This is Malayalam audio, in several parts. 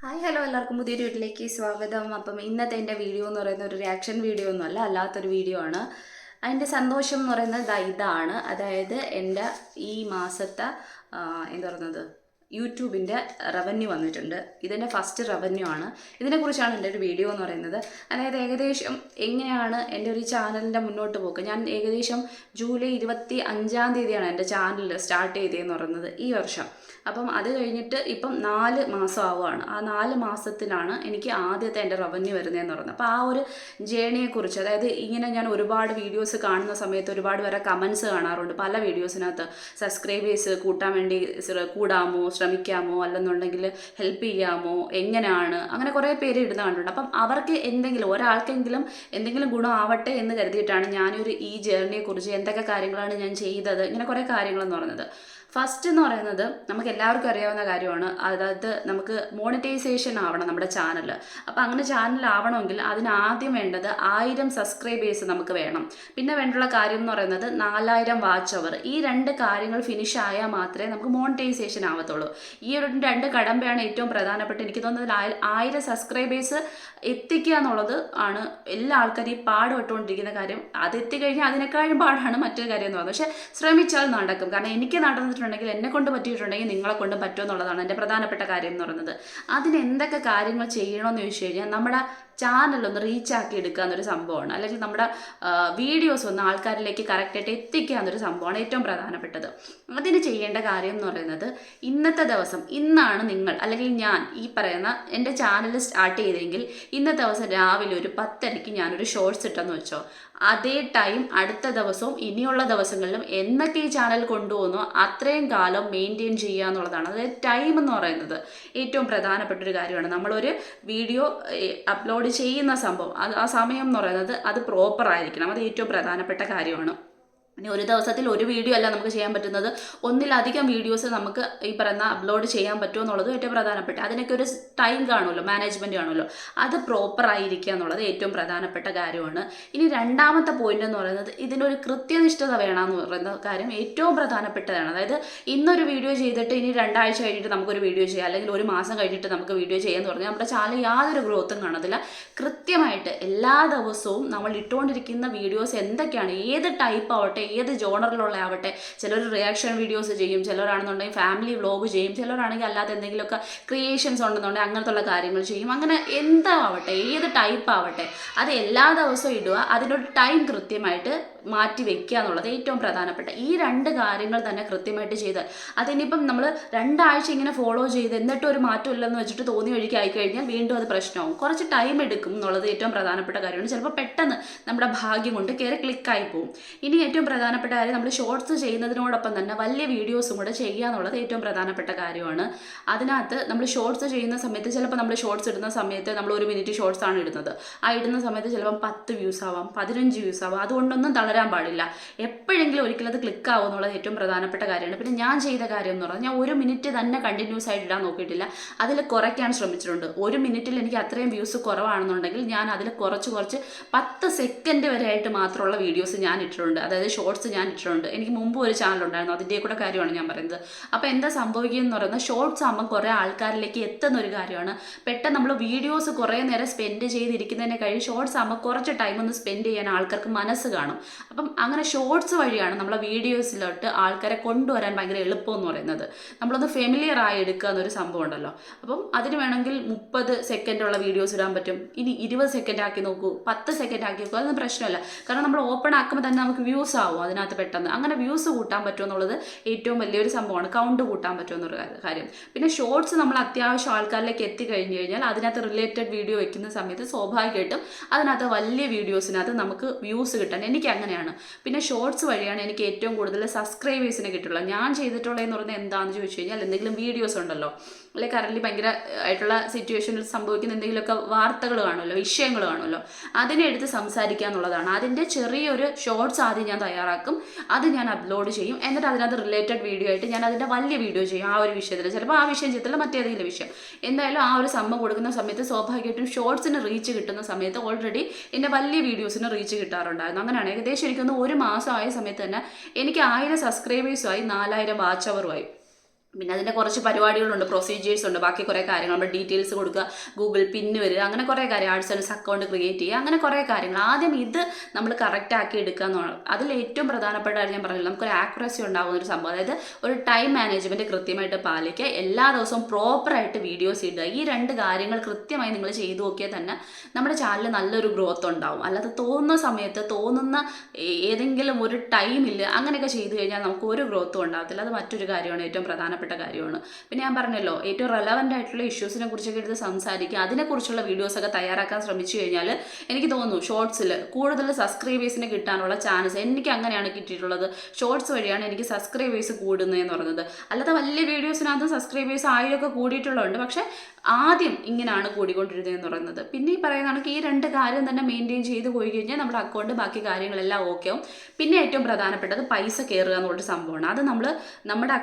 ഹായ് ഹലോ എല്ലാവർക്കും പുതിയൊരു വീട്ടിലേക്ക് സ്വാഗതം. അപ്പം ഇന്നത്തെ എന്റെ വീഡിയോ എന്ന് പറയുന്ന ഒരു റിയാക്ഷൻ വീഡിയോ ഒന്നുമല്ല അല്ലാത്തൊരു വീഡിയോ ആണ്. അതിന്റെ സന്തോഷം എന്ന് പറയുന്നത് ഇതാണ്. അതായത് എന്റെ ഈ മാസത്തെ എന്താ പറയുന്നത് യൂട്യൂബിന്റെ റവന്യൂ വന്നിട്ടുണ്ട്. ഇതിന്റെ ഫസ്റ്റ് റവന്യൂ ആണ്. ഇതിനെക്കുറിച്ചാണ് എന്റെ ഒരു വീഡിയോ എന്ന് പറയുന്നത്. അതായത് ഏകദേശം എങ്ങനെയാണ് എന്റെ ഒരു ചാനലിന്റെ മുന്നോട്ട് പോക്ക്? ഞാൻ ഏകദേശം ജൂലൈ ഇരുപത്തി അഞ്ചാം തീയതിയാണ് എന്റെ ചാനൽ സ്റ്റാർട്ട് ചെയ്തതെന്ന് പറയുന്നത് ഈ വർഷം. അപ്പം അത് കഴിഞ്ഞിട്ട് ഇപ്പം നാല് മാസം ആവുകയാണ് ആ നാല് മാസത്തിലാണ് എനിക്ക് ആദ്യത്തെ എന്റെ റവന്യൂ വരുന്നതെന്ന് പറയുന്നത്. അപ്പോൾ ആ ഒരു ജേണിയെക്കുറിച്ച് അതായത് ഇങ്ങനെ ഞാൻ ഒരുപാട് വീഡിയോസ് കാണുന്ന സമയത്ത് ഒരുപാട് പേരെ കമൻസ് കാണാറുണ്ട്. പല വീഡിയോസിനകത്ത് സബ്സ്ക്രൈബേഴ്സ് കൂട്ടാൻ വേണ്ടി കൂടാമോ ശ്രമിക്കാമോ അല്ലെന്നുണ്ടെങ്കിൽ ഹെൽപ്പ് ചെയ്യാമോ? എങ്ങനെയാണ്? അങ്ങനെ കുറേ പേര് ഇടുന്ന കണ്ടിട്ടുണ്ട്. അപ്പം അവർക്ക് എന്തെങ്കിലും ഒരാൾക്കെങ്കിലും എന്തെങ്കിലും ഗുണമാവട്ടെ എന്ന് കരുതിയിട്ടാണ് ഞാനൊരു ഈ ജേർണിയെക്കുറിച്ച് എന്തൊക്കെ കാര്യങ്ങളാണ് ഞാൻ ചെയ്തത് ഇങ്ങനെ കുറേ കാര്യങ്ങളെന്ന് പറയുന്നത് ഫസ്റ്റ് എന്ന് പറയുന്നത് നമുക്ക് എല്ലാവർക്കും അറിയാവുന്ന കാര്യമാണ്. അതായത് നമുക്ക് മോണിറ്റൈസേഷൻ ആവണം നമ്മുടെ ചാനൽ അപ്പോൾ അങ്ങനെ ചാനൽ ആവണമെങ്കിൽ അതിന് ആദ്യം വേണ്ടത് ആയിരം സബ്സ്ക്രൈബേഴ്സ് നമുക്ക് വേണം. പിന്നെ വേണ്ടുള്ള കാര്യം എന്ന് പറയുന്നത് നാലായിരം വാച്ച് അവർ ഈ രണ്ട് കാര്യങ്ങൾ ഫിനിഷ് ആയാൽ മാത്രമേ നമുക്ക് മോണിറ്റൈസേഷൻ ആവത്തുള്ളൂ. ഈ ഒരു രണ്ട് കടമ്പയാണ് ഏറ്റവും പ്രധാനപ്പെട്ട എനിക്ക് തോന്നുന്നത് ആയി- ആയിരം സബ്സ്ക്രൈബേഴ്സ് എത്തിക്കുക എന്നുള്ളത് ആണ് എല്ലാ ആൾക്കാരും ഈ പാടുപെട്ടുകൊണ്ടിരിക്കുന്ന കാര്യം. അത് എത്തിക്കഴിഞ്ഞാൽ അതിനേക്കാളും പാടാണ് മറ്റൊരു കാര്യം എന്ന് പറയുന്നത്. പക്ഷേ ശ്രമിച്ചാൽ നടക്കും. കാരണം എനിക്ക് നടന്നിട്ടുണ്ടെങ്കിൽ എന്നെ കൊണ്ട് പറ്റിയിട്ടുണ്ടെങ്കിൽ നിങ്ങളെ കൊണ്ട് പറ്റും എന്നുള്ളതാണ് എന്റെ പ്രധാനപ്പെട്ട കാര്യം എന്ന് പറയുന്നത്. അതിന് എന്തൊക്കെ കാര്യങ്ങൾ ചെയ്യണമെന്ന് ചോദിച്ചു കഴിഞ്ഞാൽ നമ്മുടെ ചാനൽ ഒന്ന് റീച്ച് ആക്കി എടുക്കുക എന്നൊരു സംഭവമാണ്. അല്ലെങ്കിൽ നമ്മുടെ വീഡിയോസ് ഒന്ന് ആൾക്കാരിലേക്ക് കറക്റ്റായിട്ട് എത്തിക്കുക എന്നൊരു സംഭവമാണ് ഏറ്റവും പ്രധാനപ്പെട്ടത്. അതിന് ചെയ്യേണ്ട കാര്യം എന്ന് പറയുന്നത് ഇന്നത്തെ ദിവസം ഇന്നാണ് നിങ്ങൾ അല്ലെങ്കിൽ ഞാൻ ഈ പറയുന്ന എന്റെ ചാനൽ സ്റ്റാർട്ട് ചെയ്തെങ്കിൽ ഇന്നത്തെ ദിവസം രാവിലെ ഒരു പത്തരയ്ക്ക് ഞാനൊരു ഷോർട്സ് ഇട്ടെന്ന് വെച്ചോ. അതേ ടൈം അടുത്ത ദിവസവും ഇനിയുള്ള ദിവസങ്ങളിലും എന്നൊക്കെ ഈ ചാനൽ കൊണ്ടുപോകുന്നോ അത്രയും കാലം മെയിന്റെയിൻ ചെയ്യുക എന്നുള്ളതാണ്. അതായത് ടൈം എന്ന് പറയുന്നത് ഏറ്റവും പ്രധാനപ്പെട്ട ഒരു കാര്യമാണ്. നമ്മളൊരു വീഡിയോ അപ്ലോഡ് ചെയ്യുന്ന സംഭവം. അത് ആ സമയം എന്ന് പറയുന്നത് അത് പ്രോപ്പർ ആയിരിക്കണം. അത് ഏറ്റവും പ്രധാനപ്പെട്ട കാര്യമാണ്. ഇനി ഒരു ദിവസത്തിൽ ഒരു വീഡിയോ അല്ല നമുക്ക് ചെയ്യാൻ പറ്റുന്നത്. ഒന്നിലധികം വീഡിയോസ് നമുക്ക് ഈ പറയുന്ന അപ്ലോഡ് ചെയ്യാൻ പറ്റുമോ എന്നുള്ളത് ഏറ്റവും പ്രധാനപ്പെട്ട അതിനൊക്കെ ഒരു ടൈം കാണുമല്ലോ മാനേജ്മെന്റ് കാണുമല്ലോ. അത് പ്രോപ്പർ ആയിരിക്കുക എന്നുള്ളത് ഏറ്റവും പ്രധാനപ്പെട്ട കാര്യമാണ്. ഇനി രണ്ടാമത്തെ പോയിന്റ് എന്ന് പറയുന്നത് ഇതിനൊരു കൃത്യനിഷ്ഠത വേണമെന്ന് പറയുന്ന കാര്യം ഏറ്റവും പ്രധാനപ്പെട്ടതാണ്. അതായത് ഇന്നൊരു വീഡിയോ ചെയ്തിട്ട് ഇനി രണ്ടാഴ്ച കഴിഞ്ഞിട്ട് നമുക്കൊരു വീഡിയോ ചെയ്യാം. അല്ലെങ്കിൽ ഒരു മാസം കഴിഞ്ഞിട്ട് നമുക്ക് വീഡിയോ ചെയ്യാന്ന് പറഞ്ഞാൽ നമ്മുടെ ചാനൽ യാതൊരു ഗ്രോത്തും കാണത്തില്ല. കൃത്യമായിട്ട് എല്ലാ ദിവസവും നമ്മൾ ഇട്ടുകൊണ്ടിരിക്കുന്ന വീഡിയോസ് എന്തൊക്കെയാണ് ഏത് ടൈപ്പ് ആവട്ടെ ഏത് ജോണറിലുള്ള ആവട്ടെ ചിലർ റിയാക്ഷൻ വീഡിയോസ് ചെയ്യും ചിലരാണെന്നുണ്ടെങ്കിൽ ഫാമിലി വ്ളോഗ് ചെയ്യും ചിലരാണെങ്കിൽ അല്ലാതെ എന്തെങ്കിലുമൊക്കെ ക്രിയേഷൻസ് ഉണ്ടെന്നുണ്ടെങ്കിൽ അങ്ങനത്തുള്ള കാര്യങ്ങൾ ചെയ്യും. അങ്ങനെ എന്താവട്ടെ ഏത് ടൈപ്പ് ആവട്ടെ അത് എല്ലാ ദിവസവും ഇടുക. അതിനൊരു ടൈം കൃത്യമായിട്ട് മാറ്റി വെക്കുക എന്നുള്ളത് ഏറ്റവും പ്രധാനപ്പെട്ട ഈ രണ്ട് കാര്യങ്ങൾ തന്നെ കൃത്യമായിട്ട് ചെയ്താൽ അതിനിപ്പം നമ്മൾ രണ്ടാഴ്ച ഇങ്ങനെ ഫോളോ ചെയ്ത് എന്നിട്ട് ഒരു മാറ്റം ഇല്ലെന്ന് വെച്ചിട്ട് തോന്നി വഴിക്ക് ആയിക്കഴിഞ്ഞാൽ വീണ്ടും അത് പ്രശ്നമാവും. കുറച്ച് ടൈം എടുക്കും എന്നുള്ളത് ഏറ്റവും പ്രധാനപ്പെട്ട കാര്യമാണ്. ചിലപ്പോൾ പെട്ടെന്ന് നമ്മുടെ ഭാഗ്യം കൊണ്ട് കയറി ക്ലിക്കായി പോകും ഇനി ഏറ്റവും പ്രധാനപ്പെട്ട കാര്യം നമ്മൾ ഷോർട്സ് ചെയ്യുന്നതിനോടൊപ്പം തന്നെ വലിയ വീഡിയോസും കൂടെ ചെയ്യുക എന്നുള്ളത് ഏറ്റവും പ്രധാനപ്പെട്ട കാര്യമാണ്. അതിനകത്ത് നമ്മൾ ഷോർട്സ് ചെയ്യുന്ന സമയത്ത് ചിലപ്പോൾ നമ്മൾ ഷോർട്സ് ഇടുന്ന സമയത്ത് നമ്മൾ ഒരു മിനിറ്റ് ഷോർട്സ് ആണ് ഇടുന്നത്. ആ ഇടുന്ന സമയത്ത് ചിലപ്പം പത്ത് വ്യൂസ് ആവാം പതിനഞ്ച് വ്യൂസ് ആവാം. അതുകൊണ്ടൊന്നും തളരാൻ പാടില്ല. എപ്പോഴെങ്കിലും ഒരിക്കലും അത് ക്ലിക്ക് ആവും എന്നുള്ളത് ഏറ്റവും പ്രധാനപ്പെട്ട കാര്യമാണ്. പിന്നെ ഞാൻ ചെയ്ത കാര്യം എന്ന് പറഞ്ഞാൽ ഞാൻ ഒരു മിനിറ്റ് തന്നെ കണ്ടിന്യൂസ് ആയിട്ട് ഇടാൻ നോക്കിയിട്ടില്ല. അതിൽ കുറയ്ക്കാൻ ശ്രമിച്ചിട്ടുണ്ട്. ഒരു മിനിറ്റിൽ എനിക്ക് അത്രയും വ്യൂസ് കുറവാണെന്നുണ്ടെങ്കിൽ ഞാൻ അതിൽ കുറച്ച് കുറച്ച് പത്ത് സെക്കൻഡ് വരെ ആയിട്ട് മാത്രമുള്ള വീഡിയോസ് ഞാൻ ഇട്ടിട്ടുണ്ട്. അതായത് ഷോർട്സ് ഞാൻ ഇട്ടിട്ടുണ്ട്. എനിക്ക് മുമ്പ് ഒരു ചാനൽ ഉണ്ടായിരുന്നു. അതിന്റെ കൂടെ കാര്യമാണ് ഞാൻ പറയുന്നത്. അപ്പോൾ എന്താ സംഭവിക്കുക എന്ന് പറയുന്നത് ഷോർട്സ് ആകുമ്പോൾ കുറേ ആൾക്കാരിലേക്ക് എത്തുന്ന ഒരു കാര്യമാണ്. പെട്ടെന്ന് നമ്മൾ വീഡിയോസ് കുറേ നേരം സ്പെൻഡ് ചെയ്തിരിക്കുന്നതിനെ കഴിഞ്ഞ് ഷോർട്സ് ആകുമ്പോൾ കുറച്ച് ടൈം ഒന്ന് സ്പെൻഡ് ചെയ്യാൻ ആൾക്കാർക്ക് മനസ്സ് കാണും. അപ്പം അങ്ങനെ ഷോർട്സ് വഴിയാണ് നമ്മളെ വീഡിയോസിലോട്ട് ആൾക്കാരെ കൊണ്ടുവരാൻ ഭയങ്കര എളുപ്പം എന്ന് പറയുന്നത്. നമ്മളൊന്ന് ഫെമിലിയർ ആയി എടുക്കുക എന്നൊരു സംഭവം ഉണ്ടല്ലോ. അപ്പം അതിന് വേണമെങ്കിൽ മുപ്പത് സെക്കൻഡുള്ള വീഡിയോസ് ഇടാൻ പറ്റും. ഇനി ഇരുപത് സെക്കൻഡ് ആക്കി നോക്കൂ പത്ത് സെക്കൻഡ് ആക്കി നോക്കൂ അതൊന്നും പ്രശ്നമല്ല. കാരണം നമ്മൾ ഓപ്പൺ ആക്കുമ്പോൾ തന്നെ നമുക്ക് വ്യൂസ് ആവും അതിനകത്ത് പെട്ടെന്ന്. അങ്ങനെ വ്യൂസ് കൂട്ടാൻ പറ്റുമോ എന്നുള്ളത് ഏറ്റവും വലിയൊരു സംഭവമാണ്. കൗണ്ട് കൂട്ടാൻ പറ്റുമോ എന്നൊരു കാര്യം- പിന്നെ ഷോർട്സ് നമ്മൾ അത്യാവശ്യം ആൾക്കാരിലേക്ക് എത്തിക്കഴിഞ്ഞ് കഴിഞ്ഞാൽ അതിനകത്ത് റിലേറ്റഡ് വീഡിയോ വെക്കുന്ന സമയത്ത് സ്വാഭാവികമായിട്ടും അതിനകത്ത് വലിയ വീഡിയോസിനകത്ത് നമുക്ക് വ്യൂസ് കിട്ടാൻ എനിക്ക് അങ്ങനെയാണ്. പിന്നെ ഷോർട്സ് വഴിയാണ് എനിക്ക് ഏറ്റവും കൂടുതൽ സബ്സ്ക്രൈബേഴ്സിനെ കിട്ടുള്ളത് ഞാൻ ചെയ്തിട്ടുള്ളതെന്ന് പറയുന്നത് എന്താണെന്ന് ചോദിച്ചു കഴിഞ്ഞാൽ എന്തെങ്കിലും വീഡിയോസ് ഉണ്ടല്ലോ. അല്ലെങ്കിൽ കറന്റ് ഭയങ്കര ആയിട്ടുള്ള സിറ്റുവേഷനിൽ സംഭവിക്കുന്ന എന്തെങ്കിലുമൊക്കെ വാർത്തകൾ കാണുമല്ലോ വിഷയങ്ങൾ കാണുമല്ലോ. അതിനെ എടുത്ത് സംസാരിക്കുക എന്നുള്ളതാണ്. അതിന്റെ ചെറിയൊരു ഷോർട്സ് ആദ്യം ഞാൻ തയ്യാറാക്കും. അത് ഞാൻ അപ്ലോഡ് ചെയ്യും. എന്നിട്ട് അതിനകത്ത് റിലേറ്റഡ് വീഡിയോ ആയിട്ട് ഞാൻ അതിന്റെ വലിയ വീഡിയോ ചെയ്യും. ആ ഒരു വിഷയത്തിൽ. ചിലപ്പോൾ ആ വിഷയം ചെയ്യത്തില്ല മറ്റേതെങ്കിലും വിഷയം. എന്തായാലും ആ ഒരു സംഭവം കൊടുക്കുന്ന സമയത്ത് സ്വാഭാവികമായിട്ടും ഷോർട്സിന് റീച്ച് കിട്ടുന്ന സമയത്ത് ഓൾറെഡി എന്റെ വലിയ വീഡിയോസിന് റീച്ച് കിട്ടാറുണ്ടായിരുന്നു. അങ്ങനെയാണ്. ഏകദേശം എനിക്കൊന്ന് ഒരു മാസം ആയ സമയത്ത് തന്നെ എനിക്ക് ആയിരം സബ്സ്ക്രൈബേഴ്സുമായി നാലായിരം വാച്ച് അവറുമായി പിന്നെ അതിന്റെ കുറച്ച് പരിപാടികളുണ്ട് പ്രൊസീജിയേഴ്സ് ഉണ്ട് ബാക്കി കുറേ കാര്യങ്ങൾ. നമ്മൾ ഡീറ്റെയിൽസ് കൊടുക്കുക ഗൂഗിൾ പിന്ന് വരിക അങ്ങനെ കുറേ കാര്യം ആഡ്സൻസ് അക്കൗണ്ട് ക്രിയേറ്റ് ചെയ്യുക അങ്ങനെ കുറേ കാര്യങ്ങൾ. ആദ്യം ഇത് നമ്മൾ കറക്റ്റ് ആക്കി എടുക്കുക എന്നുള്ളത് അതിൽ ഏറ്റവും പ്രധാനപ്പെട്ട കാര്യം ഞാൻ പറഞ്ഞില്ല നമുക്കൊരു ആക്യുറസി ഉണ്ടാകുന്ന ഒരു സംഭവം. അതായത് ഒരു ടൈം മാനേജ്മെന്റ് കൃത്യമായിട്ട് പാലിക്കുക എല്ലാ ദിവസവും പ്രോപ്പറായിട്ട് വീഡിയോസ് ഇടുക. ഈ രണ്ട് കാര്യങ്ങൾ കൃത്യമായി നിങ്ങൾ ചെയ്തു നോക്കിയാൽ തന്നെ നമ്മുടെ ചാനലിൽ നല്ലൊരു ഗ്രോത്ത് ഉണ്ടാവും. അല്ലാതെ തോന്നുന്ന സമയത്ത് തോന്നുന്ന ഏതെങ്കിലും ഒരു ടൈമിൽ അങ്ങനെയൊക്കെ ചെയ്തു കഴിഞ്ഞാൽ നമുക്ക് ഒരു ഗ്രോത്തും ഉണ്ടാകത്തില്ല. അത് മറ്റൊരു കാര്യമാണ് ഏറ്റവും പ്രധാനപ്പെട്ട കാര്യമാണ്. പിന്നെ ഞാൻ പറഞ്ഞല്ലോ ഏറ്റവും റെലവന്റ് ആയിട്ടുള്ള ഇഷ്യൂസിനെ കുറിച്ചൊക്കെ എടുത്ത് സംസാരിക്കുക അതിനെക്കുറിച്ചുള്ള വീഡിയോസൊക്കെ തയ്യാറാക്കാൻ ശ്രമിച്ചു കഴിഞ്ഞാൽ എനിക്ക് തോന്നുന്നു ഷോർട്സിൽ കൂടുതൽ സബ്സ്ക്രൈബേഴ്സിന് കിട്ടാനുള്ള ചാൻസ് എനിക്ക് അങ്ങനെയാണ് കിട്ടിയിട്ടുള്ളത്. ഷോർട്സ് വഴിയാണ് എനിക്ക് സബ്സ്ക്രൈബേഴ്സ് കൂടുന്നതെന്ന് പറയുന്നത് അല്ലാതെ വലിയ വീഡിയോസിനകത്ത് സബ്സ്ക്രൈബേഴ്സ് ആയിരമൊക്കെ കൂടിയിട്ടുള്ളതുണ്ട്. പക്ഷേ ആദ്യം ഇങ്ങനെയാണ് കൂടിക്കൊണ്ടിരുന്നതെന്ന് പറയുന്നത്. പിന്നെ ഈ പറയുന്ന കണക്ക് ഈ രണ്ട് കാര്യം തന്നെ മെയിന്റെയിൻ ചെയ്ത് പോയി കഴിഞ്ഞാൽ നമ്മുടെ അക്കൗണ്ട് ബാക്കി കാര്യങ്ങളെല്ലാം ഓക്കെ ആവും. പിന്നെ ഏറ്റവും പ്രധാനപ്പെട്ടത് പൈസ കയറുക എന്നുള്ളൊരു സംഭവമാണ്. അത് നമ്മൾ നമ്മുടെ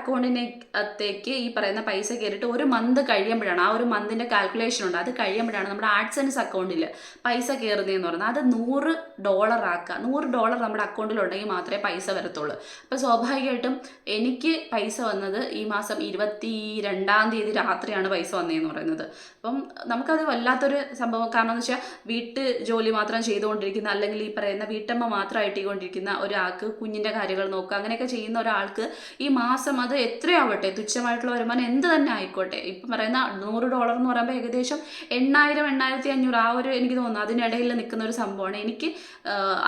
അക്കൗണ്ടിനകത്തേക്ക് ഈ പറയുന്ന പൈസ കയറിയിട്ട് ഒരു മന്ത് കഴിയുമ്പോഴാണ് ആ ഒരു മന്തിന്റെ കാൽക്കുലേഷൻ ഉണ്ട്. അത് കഴിയുമ്പോഴാണ് നമ്മുടെ ആഡ്സൻസ് അക്കൗണ്ടിൽ പൈസ കയറുന്നതെന്ന് പറയുന്നത്. അത് നൂറ് ഡോളർ ആക്കുക. നൂറ് ഡോളർ നമ്മുടെ അക്കൗണ്ടിലുണ്ടെങ്കിൽ മാത്രമേ പൈസ വരത്തുള്ളൂ. അപ്പോൾ സ്വാഭാവികമായിട്ടും എനിക്ക് പൈസ വന്നത് ഈ മാസം ഇരുപത്തി രണ്ടാം തീയതി രാത്രിയാണ് പൈസ വന്നതെന്ന് പറയുന്നത്. അപ്പം നമുക്കത് വല്ലാത്തൊരു സംഭവം. കാരണം എന്ന് വെച്ചാൽ വീട്ട് ജോലി മാത്രം ചെയ്തുകൊണ്ടിരിക്കുന്ന അല്ലെങ്കിൽ ഈ പറയുന്ന വീട്ടമ്മ മാത്രമായിട്ട് കൊണ്ടിരിക്കുന്ന ഒരാൾക്ക് കുഞ്ഞിന്റെ കാര്യങ്ങൾ നോക്കുക അങ്ങനെയൊക്കെ ചെയ്യുന്ന ഒരാൾക്ക് ഈ മാസം അത് എത്രയാവട്ടെ? തുച്ഛമായിട്ടുള്ള വരുമാനം എന്ത് തന്നെ ആയിക്കോട്ടെ. ഇപ്പം പറയുന്ന നൂറ് ഡോളർ എന്ന് പറയുമ്പോൾ ഏകദേശം എണ്ണായിരം എണ്ണായിരത്തി അഞ്ഞൂറ് ആ ഒരു എനിക്ക് തോന്നുന്നു. അതിനിടയിൽ നിൽക്കുന്ന ഒരു സംഭവമാണ്. എനിക്ക്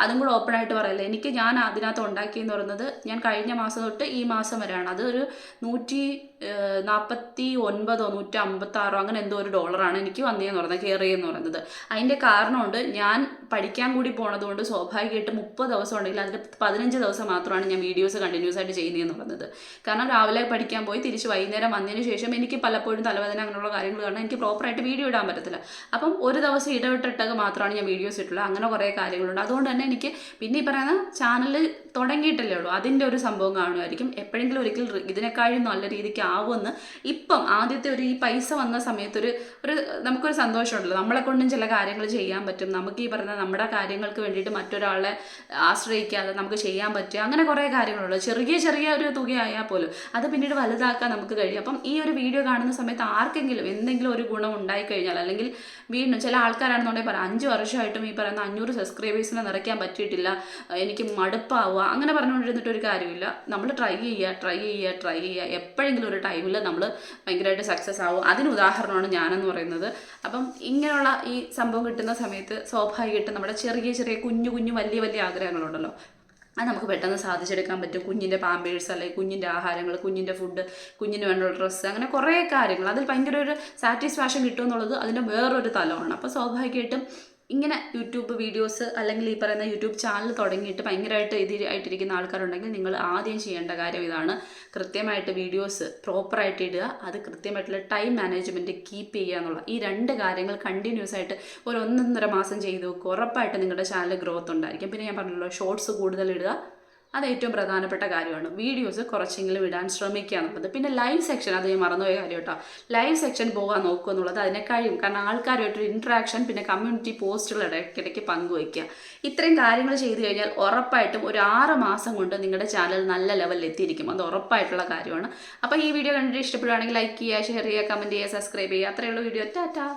അതും കൂടെ ഓപ്പൺ ആയിട്ട് പറയല്ല. എനിക്ക് ഞാൻ അതിനകത്ത് ഉണ്ടാക്കിയെന്ന് പറയുന്നത് ഞാൻ കഴിഞ്ഞ മാസം തൊട്ട് ഈ മാസം വരെയാണ്. അത് ഒരു നൂറ്റി നാൽപ്പത്തി ഒൻപതോ നൂറ്റി അമ്പത്തി ആറോ അങ്ങനെ എന്തോ ഒരു ഡോളറാണ് എനിക്ക് വന്നതെന്ന് പറയുന്നത് കയറിയെന്ന് പറയുന്നത് അതിന്റെ കാരണമുണ്ട് ഞാൻ പഠിക്കാൻ കൂടി പോണതുകൊണ്ട് സ്വാഭാവികമായിട്ട് മുപ്പത് ദിവസം ഉണ്ടെങ്കിൽ അതിൽ പതിനഞ്ച് ദിവസം മാത്രമാണ് ഞാൻ വീഡിയോസ് കണ്ടിന്യൂസ് ആയിട്ട് ചെയ്യുന്നതെന്ന് പറയുന്നത് കാരണം രാവിലെ പഠിക്കാൻ പോയി തിരിച്ച് വൈകുന്നേരം വന്നതിന് ശേഷം എനിക്ക് പലപ്പോഴും തലവേദന അങ്ങനെയുള്ള കാര്യങ്ങൾ കാരണം എനിക്ക് പ്രോപ്പറായിട്ട് വീഡിയോ ഇടാൻ പറ്റത്തില്ല. അപ്പം ഒരു ദിവസം ഇടവിട്ടിട്ടൊക്കെ മാത്രമാണ് ഞാൻ വീഡിയോസ് ഇട്ടുള്ളത് അങ്ങനെ കുറേ കാര്യങ്ങളുണ്ട്. അതുകൊണ്ട് തന്നെ എനിക്ക് പിന്നെ ഈ പറയുന്ന ചാനൽ തുടങ്ങിയിട്ടല്ലേ ഉള്ളൂ. അതിന്റെ ഒരു സംഭവം കാണുമായിരിക്കും. എപ്പോഴെങ്കിലും ഒരിക്കൽ ഇതിനെക്കാളും നല്ല രീതിക്ക് ആവുമെന്ന് ഇപ്പം ആദ്യത്തെ ഒരു ഈ പൈസ വന്ന സമയത്തൊരു ഒരു നമുക്കൊരു സന്തോഷമുണ്ടല്ലോ. നമ്മളെ കൊണ്ടും ചില കാര്യങ്ങൾ ചെയ്യാൻ പറ്റും. നമുക്ക് ഈ പറയുന്ന നമ്മുടെ കാര്യങ്ങൾക്ക് വേണ്ടിയിട്ട് മറ്റൊരാളെ ആശ്രയിക്കാതെ നമുക്ക് ചെയ്യാൻ പറ്റുക. അങ്ങനെ കുറേ കാര്യങ്ങളുള്ളൂ ചെറിയ ചെറിയ ഒരു തുകയായാൽ പോലും അത് പിന്നീട് വലുതാക്കാൻ നമുക്ക് കഴിയും. അപ്പം ഈ ഒരു വീഡിയോ കാണുന്ന സമയത്ത് ആർക്കെങ്കിലും എന്തെങ്കിലും ഒരു ഗുണം ഉണ്ടായിക്കഴിഞ്ഞാൽ അല്ലെങ്കിൽ വീണ്ടും ചില ആൾക്കാരാണെന്നുണ്ടെങ്കിൽ പറയാം അഞ്ച് വർഷമായിട്ടും ഈ പറയുന്ന അഞ്ഞൂറ് സബ്സ്ക്രൈബേഴ്സിനെ നിറയ്ക്കാൻ പറ്റിയിട്ടില്ല. എനിക്ക് മടുപ്പാവുക അങ്ങനെ പറഞ്ഞുകൊണ്ടിരുന്നിട്ട് ഒരു കാര്യമില്ല. നമ്മൾ ട്രൈ ചെയ്യുക ട്രൈ ചെയ്യുക ട്രൈ ചെയ്യുക. എപ്പോഴെങ്കിലും ഒരു ടൈമിൽ നമ്മൾ ഭയങ്കരമായിട്ട് സക്സസ് ആവും. അതിന് ഉദാഹരണമാണ് ഞാനെന്ന് പറയുന്നത്. അപ്പം ഇങ്ങനെയുള്ള ഈ സംഭവം കിട്ടുന്ന സമയത്ത് സ്വാഭാവികമായിട്ടും നമ്മുടെ ചെറിയ ചെറിയ കുഞ്ഞു കുഞ്ഞു വലിയ വലിയ ആഗ്രഹങ്ങളുണ്ടല്ലോ. അത് നമുക്ക് പെട്ടെന്ന് സാധിച്ചെടുക്കാൻ പറ്റും. കുഞ്ഞിന്റെ പാമ്പേഴ്സ് അല്ലെങ്കിൽ കുഞ്ഞിന്റെ ആഹാരങ്ങൾ കുഞ്ഞിന്റെ ഫുഡ് കുഞ്ഞിന് വേണ്ടുള്ള ഡ്രസ്സ് അങ്ങനെ കുറേ കാര്യങ്ങൾ. അതിൽ ഭയങ്കര ഒരു സാറ്റിസ്ഫാക്ഷൻ കിട്ടുമെന്നുള്ളത് അതിന്റെ വേറൊരു തലമാണ്. അപ്പോൾ സ്വാഭാവികമായിട്ടും ഇങ്ങനെ യൂട്യൂബ് വീഡിയോസ് അല്ലെങ്കിൽ ഈ പറയുന്ന യൂട്യൂബ് ചാനൽ തുടങ്ങിയിട്ട് ഭയങ്കരമായിട്ട് ഇതിലായിട്ടിരിക്കുന്ന ആൾക്കാരുണ്ടെങ്കിൽ നിങ്ങൾ ആദ്യം ചെയ്യേണ്ട കാര്യം ഇതാണ് കൃത്യമായിട്ട് വീഡിയോസ് പ്രോപ്പറായിട്ട് ഇടുക. അത് കൃത്യമായിട്ടുള്ള ടൈം മാനേജ്മെന്റ് കീപ്പ് ചെയ്യുക എന്നുള്ള ഈ രണ്ട് കാര്യങ്ങൾ കണ്ടിന്യൂസ് ആയിട്ട് ഒരു ഒന്നൊന്നര മാസം ചെയ്ത് ഉറപ്പായിട്ട് നിങ്ങളുടെ ചാനൽ ഗ്രോത്ത് ഉണ്ടായിരിക്കും. പിന്നെ ഞാൻ പറഞ്ഞല്ലോ ഷോർട്സ് കൂടുതൽ ഇടുക. അത് ഏറ്റവും പ്രധാനപ്പെട്ട കാര്യമാണ്. വീഡിയോസ് കുറച്ചെങ്കിലും ഇടാൻ ശ്രമിക്കുക എന്നുള്ളത്. പിന്നെ ലൈവ് സെക്ഷൻ അത് ഞാൻ മറന്നുപോയ കാര്യം കേട്ടോ. ലൈവ് സെക്ഷൻ പോകാൻ നോക്കുക എന്നുള്ളത് അതിനെ കഴിയും. കാരണം ആൾക്കാരുമായിട്ടൊരു ഇൻട്രാക്ഷൻ പിന്നെ കമ്മ്യൂണിറ്റി പോസ്റ്റുകൾ ഇടയ്ക്കിടയ്ക്ക് പങ്കുവയ്ക്കുക. ഇത്രയും കാര്യങ്ങൾ ചെയ്തു കഴിഞ്ഞാൽ ഉറപ്പായിട്ടും ഒരു ആറ് മാസം കൊണ്ട് നിങ്ങളുടെ ചാനൽ നല്ല ലെവലിൽ എത്തിയിരിക്കും. അത് ഉറപ്പായിട്ടുള്ള കാര്യമാണ്. അപ്പോൾ ഈ വീഡിയോ കണ്ടിട്ട് ഇഷ്ടപ്പെടുകയാണെങ്കിൽ ലൈക്ക് ചെയ്യുക ഷെയർ ചെയ്യുക കമന്റ് ചെയ്യുക സബ്സ്ക്രൈബ് ചെയ്യുക. അത്രയുള്ള വീഡിയോ ടാറ്റാ